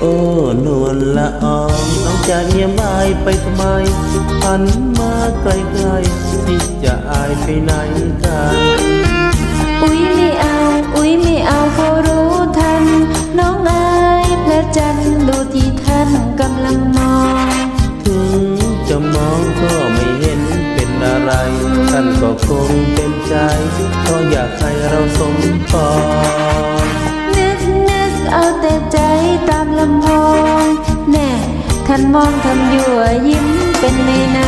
โอ้นวลละอองน้องจะเงียบายไปทำไมพันมาไกลๆที่จะอายไปไหนกันอุ้ยไม่เอา อุ้ยไม่เอาเขารู้ทัน น้องอายพระจันทร์ดูที่ท่านกำลังมอง ถึงจะมองก็ไม่เห็นเป็นอะไร ท่านก็คงเต็มใจเพราะอยากให้เราสมปอง ท่านมองทำยั่วยิ้มเป็นในใน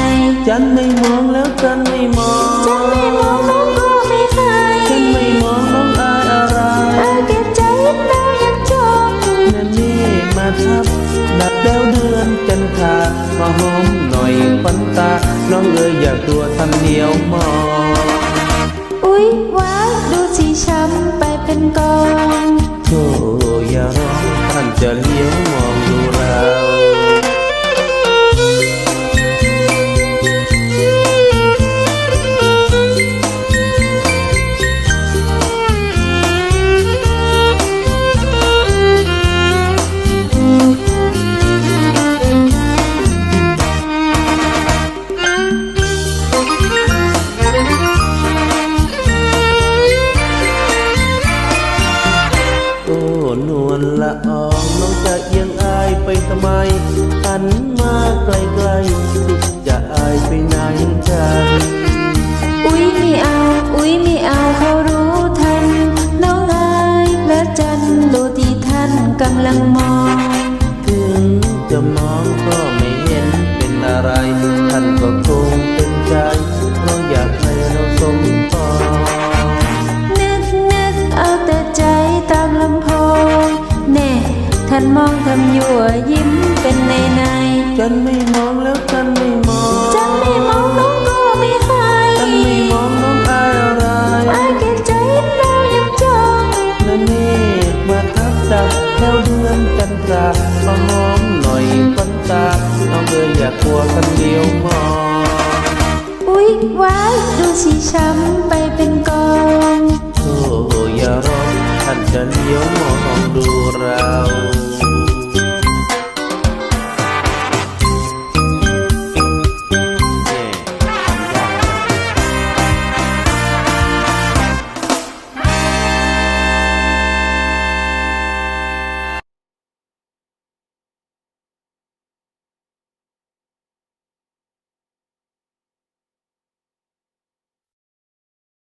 จันไม่มองแล้วจันไม่มองฉันไม่มองน้องก็ไม่ให้ฉันไม่มองน้องอายอะไรเอาแก่ใจเรายังจมนั่นนี่มาทับดับแดวเดือนจันทรามาหอมหน่อยควันตา น้องเอ๋ยอย่ากลัวท่านเดียวมอง อุ๊ยว้ายดูสิช้ำไปเป็นกองโธ่อย่าร้องท่านจะเลี้ยว นละอองน้องจะเอียงอายไปทำไมหันมาไกลๆสุดจะอายไปไหนกันอุ้ยไม่เอา อุ้ยไม่เอาเขารู้ทัน น้องอายพระจันทร์ดูที่ท่านกำลังมอง ท่านมองทำยั่วยิ้มเป็นในในฉันไม่มองแล้วฉันไม่มองจันไม่มองน้องก็ไม่ให้ฉันไม่มองน้องอายอะไรอายแก่ใจเรายังจองนั่นนี่มาทับดักแถวเดือนกันตรามาหอมหน่อยฟันตาน้องเอ๋ยอย่ากลัวกันเดียวมอง อุ๊ยว้ายดูสิช้ำไปเป็นกองโธ่อย่าร้องท่านจะเลี้ยวมองดูเรา